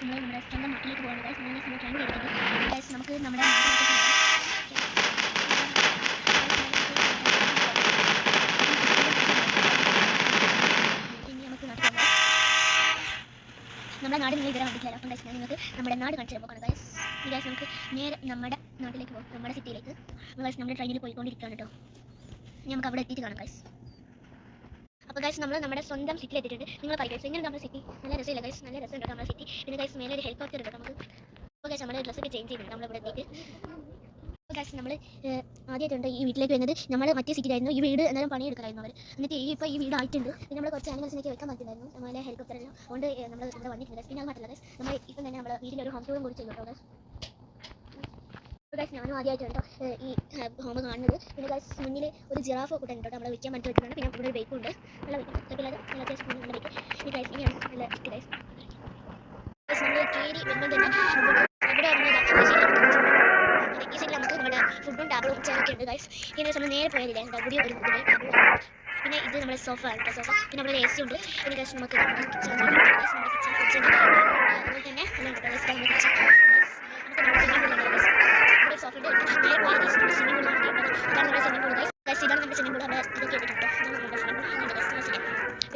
നമ്മൾ നമ്മുടെ സ്വന്തം നാട്ടിലേക്ക് പോകുന്നത് ഗൈസ് നമ്മൾ നമ്മൾ ട്രെയിൻ കയറിയിട്ടുണ്ട് ഗൈസ് നമുക്ക് നമ്മുടെ നാട്ടിലേക്ക് പോകാം. ഇനി നമുക്ക് നാട്ടിൽ പോകാം. നമ്മുടെ നാട് നിങ്ങൾ ഇതുവരെ കണ്ടിട്ടില്ല അപ്പം ഗൈസ് ഞാൻ നിങ്ങൾക്ക് നമ്മുടെ നാട് കാണിച്ചു തരാൻ പോകണം ഗൈസ് ഈ ഗൈസ് നമുക്ക് നേരെ നമ്മുടെ നാട്ടിലേക്ക് പോകും നമ്മുടെ സിറ്റിയിലേക്ക് ഗൈസ് നമ്മുടെ ട്രെയിനിൽ പോയിക്കൊണ്ടിരിക്കുകയാണ് കേട്ടോ. ഇനി നമുക്ക് അവിടെ എത്തിയിട്ട് കാണാം ഗൈസ് അപ്പോൾ ഗൈസ് നമ്മൾ നമ്മുടെ സ്വന്തം സിറ്റിയിൽ എത്തിയിട്ടുണ്ട്. നിങ്ങൾ പറയും ഗൈസ് എങ്ങനെ നമ്മുടെ സിറ്റി നല്ല രസമില്ല ഗൈസ് നല്ല രസമുണ്ട് നമ്മുടെ സിറ്റി പിന്നെ ഗൈസ് മേലെ ഒരു ഹെലികോപ്റ്റർ ഉണ്ട് നമുക്ക്. അപ്പോൾ ഗൈസ് നമ്മുടെ ഡ്രസ്സൊക്കെ ചേഞ്ച് ചെയ്തിട്ടുണ്ട് നമ്മൾ ഇവിടെ എത്തിയിട്ട് ഗൈസ് നമ്മൾ ആദ്യമായിട്ടുണ്ട് ഈ വീട്ടിലേക്ക് വരുന്നത്. നമ്മൾ മറ്റേ സിറ്റിയിലായിരുന്നു ഈ വീട് എന്നാലും പണിയെടുക്കലായിരുന്നു അവർ എന്നിട്ട് ഈ ഇപ്പോൾ ഈ വീട് ആയിട്ടുണ്ട് പിന്നെ നമ്മൾ കുറച്ച് ആനിമൽസിനൊക്കെ വെക്കാൻ പറ്റില്ലായിരുന്നു നമ്മളെ ഹെലികോപ്റ്ററെല്ലാം അതുകൊണ്ട് നമ്മൾ ഇവിടെ വന്നിട്ടുണ്ട് പിന്നെ അത് മാത്രമല്ല ഗൈസ് നമ്മൾ ഇപ്പം തന്നെ നമ്മുടെ വീട്ടിലൊരു ഹോം ടൂറും കൂടി കേട്ടോ ഗൈസ് ഗൈസ് ഞാനും ആദ്യമായിട്ട് കേട്ടോ ഈ ഹോമ കാണുന്നത്. പിന്നെ ഗൈസ് മുന്നിൽ ഒരു ജിറാഫ് കൂടെ ഉണ്ട് കേട്ടോ നമ്മളെ വിൽക്കാൻ പറ്റി വെച്ചിട്ടുണ്ട്. പിന്നെ ഇവിടെ ഒരു ബൈക്കും ഉണ്ട്. നല്ല ബൈക്ക് കുഴപ്പമില്ലാതെ നല്ല അത്യാവശ്യം നല്ല ബൈക്ക് ഈ ഗൈസ് ഇനിയാണ് നല്ല ഗൈസ് നമ്മൾ കയറി വരുമ്പോൾ തന്നെ ഇവിടെ ഈ സൈഡിൽ നമുക്ക് നമ്മുടെ ഫുഡും ടാബിളും ചെയറൊക്കെ ഉണ്ട് ഗൈസ് ഗൈസ് നമ്മൾ നേരെ പോയാലില്ലേ എന്താ പുതിയ ഒരു പിന്നെ ഇത് നമ്മുടെ സോഫ ആണ് സോഫ പിന്നെ അവിടെ എ സി ഉണ്ട്. പിന്നെ ഗൈസ് നമുക്ക്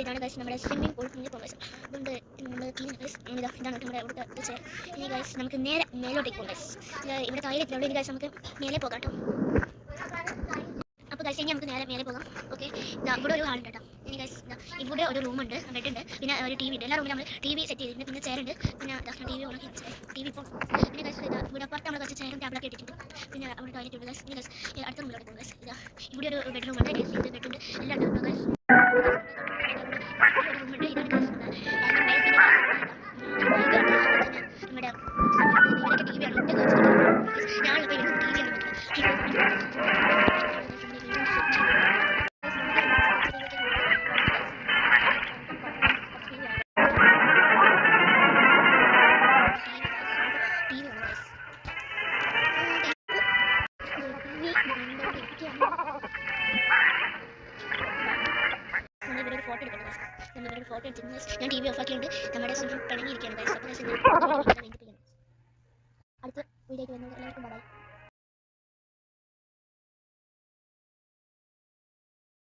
ഇതാണ് ഗൈസ് നമ്മുടെ സ്വിമ്മിംഗ് പോകും ഗൈസ് അതുകൊണ്ട് നമ്മൾ ക്ലീൻ ഗൈസ് ഇതാ ഇതാണ് നമ്മുടെ അവിടുത്തെ ഇത് ഇനി ഗൈസ് നമുക്ക് നേരെ മേലോട്ടേക്ക് പോകും ഗൈസ് ഇവിടെ താഴെത്തില്ല ഇനി ഗൈസ് നമുക്ക് മേലെ പോകാം കേട്ടോ. അപ്പോൾ ഗൈസ് ഇനി നമുക്ക് നേരെ മേലെ പോകാം. ഓക്കെ ഇതാ ഇവിടെ ഒരു ഹാളുണ്ട് കേട്ടോ. ഇനി ഗൈസ് ഇതാ ഇവിടെ ഒരു റൂമുണ്ട് ഉണ്ട് പിന്നെ ഒരു ടി വി ഉണ്ട്. എല്ലാ റൂമിലും നമ്മൾ ടി വി സെറ്റ് ചെയ്തിട്ടുണ്ട്. പിന്നെ ചെയർ ഉണ്ട്. പിന്നെ ടി വി ഉണക്കി ടി വി ഇപ്പോൾ പിന്നെ ഗൈസ് ഇതാ ഇവിടെ പുറത്ത് നമ്മൾ കുറച്ച് ചെയറും ടാബ്ലൊക്കെ ഇട്ടിട്ടുണ്ട്. പിന്നെ അവിടെ ടോയ്ലറ്റ് ഉണ്ട് ഗൈസ് പിന്നെ ഗൈസ് അടുത്ത റൂമിലോട്ട് പോകും ഗൈസ് ഇതാ ഇവിടെ ഒരു ബെഡ്റൂം ഉണ്ട്. എ സി ഉണ്ട്. എല്ലാ ഉണ്ട് എല്ലാം ഉണ്ട് ഗൈസ് ഫോട്ടോ എടുക്കണം നമ്മളിവിടെ ഫോട്ടോ എടുത്തിരുന്നു ഞാൻ ടി വി ഓഫ് ആക്കിയുണ്ട് നമ്മുടെ പിണങ്ങിയിരിക്കുകയാണ്. അപ്പോൾ അടുത്ത വീഡിയോയ്ക്ക് വരുന്നത് എല്ലാവർക്കും ബൈ